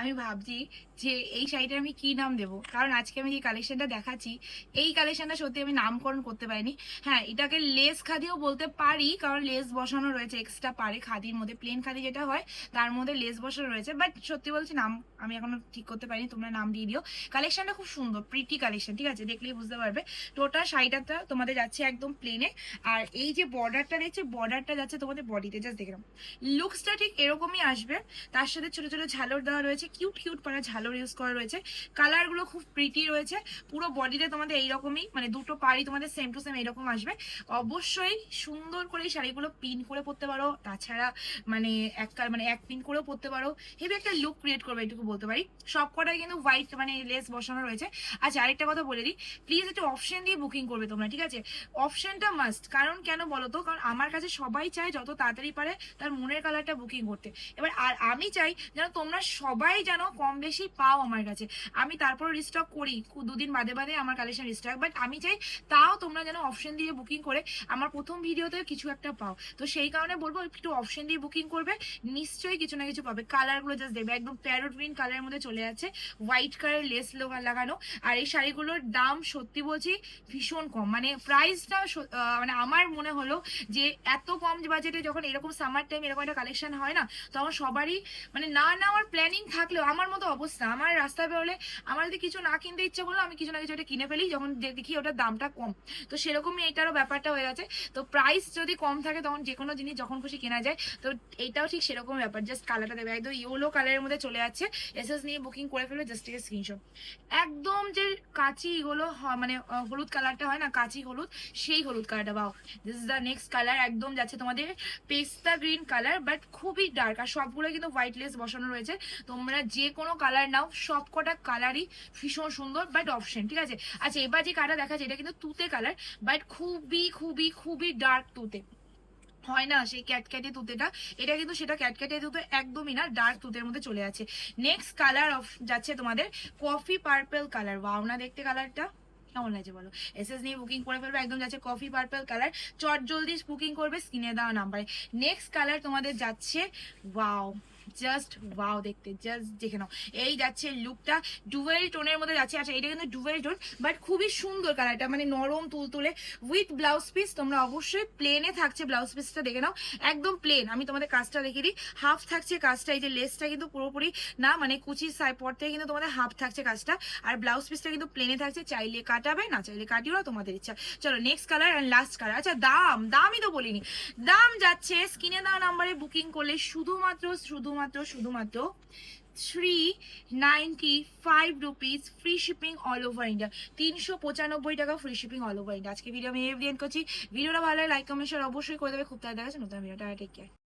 আমি ভাবছি যে এই শাড়িটার আমি কি নাম দেবো? কারণ আজকে আমি যে কালেকশনটা দেখাচ্ছি, এই কালেকশনটা সত্যি আমি নামকরণ করতে পারিনি। হ্যাঁ এটাকে লেস খাদিও বলতে পারি, কারণ লেস বসানো রয়েছে এক্সট্রা পারে খাদির মধ্যে প্লেন খাদি যেটা হয়, তার মধ্যে লেস বসানো রয়েছে। বাট সত্যি বলছি, নাম আমি এখনও ঠিক করতে পারিনি, তোমরা নাম দিয়ে দিও। কালেকশনটা খুব সুন্দর প্রিটি কালেকশন ঠিক আছে? দেখলেই বুঝতে পারবে। টোটাল শাড়িটা তোমাদের যাচ্ছে একদম প্লেনে আর এই যে বর্ডারটা দেখছে বর্ডারটা যাচ্ছে তোমাদের বডিতে জাস্ট দেখলাম লুকসটা ঠিক এরকমই আসবে। তার সাথে ছোট ছোট ঝালর দেওয়া রয়েছে কিউট কিউট পারা ঝালর ইউজ করা রয়েছে। কালারগুলো খুব প্রিটি রয়েছে। পুরো বডিতে তোমাদের এইরকমই মানে দুটো পাড়ি তোমাদের সেম টু সেম এরকম আসবে। অবশ্যই সুন্দর করে এই শাড়িগুলো পিন করে পরতে পারো। তাছাড়া মানে এক কাল- মানে এক পিন করেও পরতে পারো। হেভি একটা লুক ক্রিয়েট করবে, এটুকু বলতে পারি। সব কটাই কিন্তু হোয়াইট মানে লেস বসানো রয়েছে। আচ্ছা আরেকটা কথা বলে দিই। প্লিজ একটু অপশন দিয়ে বুকিং করবে তোমরা, ঠিক আছে? অপশনটা মাস্ট কারণ কেন বলো তো কারণ আমার কাছে সবাই চায় যত তাড়াতাড়ি পারে তার মনের কালারটা বুকিং করতে। এবার আর আমি চাই যেন তোমরা সবাই যেন কম বেশি পাও আমার কাছে। আমি তারপর রিস্টক করি দুদিন বাদে বাদে আমার কালেকশন রিস্টক বাট আমি চাই তাও তোমরা যেন অপশন দিয়ে বুকিং করে আমার প্রথম ভিডিওতে কিছু একটা পাও। তো সেই কারণে বলব, একটু অপশন দিয়ে বুকিং করবে, নিশ্চয়ই কিছু না কিছু পাবে। কালারগুলো জাস্ট দেবে। একদম প্যারোট গ্রিন কালারের মধ্যে চলে যাচ্ছে হোয়াইট কালার লেস লাগানো। আর এই শাড়িগুলোর দাম সত্যি বলছি ভীষণ কম। মানে প্রাইসটা মানে আমার মনে হলো যে এত কম বাজেটে যখন এরকম সামার টাইম এরকম একটা কালেকশন হয় না, তখন সবারই মানে না নেওয়ার প্ল্যানিং থাকলেও আমার মতো অবস্থা। আমার রাস্তায় বেরোলে আমার যদি কিছু না কিনতে ইচ্ছে করল, আমি কিছু না কিছু একটা কিনে ফেলি, যখন দেখি ওটার দামটা কম। তো সেরকমই এটারও ব্যাপারটা হয়ে গেছে। তো প্রাইস যদি কম থাকে, তখন যে কোনো জিনিস যখন খুশি কেনা যায়। তো এইটাও ঠিক সেরকম ব্যাপার। জাস্ট কালারটা দেবে। একদম ইয়েলো কালারের মধ্যে চলে যাচ্ছে। এসএস নিয়ে বুকিং করে ফেলবে জাস্ট থেকে স্ক্রিনশট একদম যে কাঁচি হলো মানে হলুদ কালারটা হয় না, কাঁচি হলুদ, সেই হলুদ কালারটা wow this is the next colour একদম যাচ্ছে তোমাদের পেস্তা গ্রিন কালার বাট খুবই ডার্ক আর সবগুলো কিন্তু হোয়াইট লেস বসানো রয়েছে। তোমরা যে কোনো কালার নাও সব কটা কালারই ভীষণ সুন্দর বাট অপশন ঠিক আছে? আচ্ছা এবার যে কালার দেখা যায় এটা কিন্তু তুতে কালার বাট খুবই খুবই খুবই ডার্ক তুতে। হয় না, সেই ক্যাটক্যাটে তুতেটা, এটা কিন্তু সেটা ক্যাটক্যাটে তুতে একদমই না ডার্ক তুতের মধ্যে চলে আছে। নেক্সট কালার অফ যাচ্ছে তোমাদের কফি পার্পল কালার ওয়াও না দেখতে কালারটা কেমন লাগছে বলো? এসএস নিয়ে বুকিং করে ফেলবে, একদম যাচ্ছে কফি পার্পল কালার চট জলদি বুকিং করবে স্ক্রিনে দেওয়া নাম্বারে নেক্সট কালার তোমাদের যাচ্ছে ওয়াও জাস্ট ওয়াও দেখতে জাস্ট দেখে নাও। এই যাচ্ছে লুকটা ডুয়েল টোনের মধ্যে যাচ্ছে। আচ্ছা এটা কিন্তু ডুয়েল টোন বাট খুবই সুন্দর কালারটা মানে নরম, তুলতুলে উইথ ব্লাউজ পিস তোমরা অবশ্যই প্লেনে থাকছে ব্লাউজ পিসটা দেখে নাও। একদম প্লেন আমি তোমাদের কাজটা দেখে দিই। হাফ থাকছে কাজটা, এই যে লেসটা কিন্তু পুরোপুরি না মানে কুচির সাই পর থেকে কিন্তু তোমাদের হাফ থাকছে কাজটা। আর ব্লাউজ পিসটা কিন্তু প্লেনে থাকছে, চাইলে কাটাবে, না চাইলে কাটিও না তোমাদের ইচ্ছা। চলো next colour and last colour আচ্ছা দাম, দামই তো বলিনি। দাম যাচ্ছে স্ক্রিনে দেওয়া নাম্বারে বুকিং করলে শুধুমাত্র শুধুমাত্র শুধুমাত্র শুধুমাত্র three ninety five rupees free shipping all over India তিনশো পঁচানব্বই টাকা free shipping all over India আজকে ভিডিও আমি এভিডেন্ট করছি। ভিডিওটা ভালো লাইক কমেন্ট শেয়ার অবশ্যই করে দেবে। খুব তাড়াতাড়ি দেখাচ্ছে নতুন ভিডিওটা টেক কেয়ার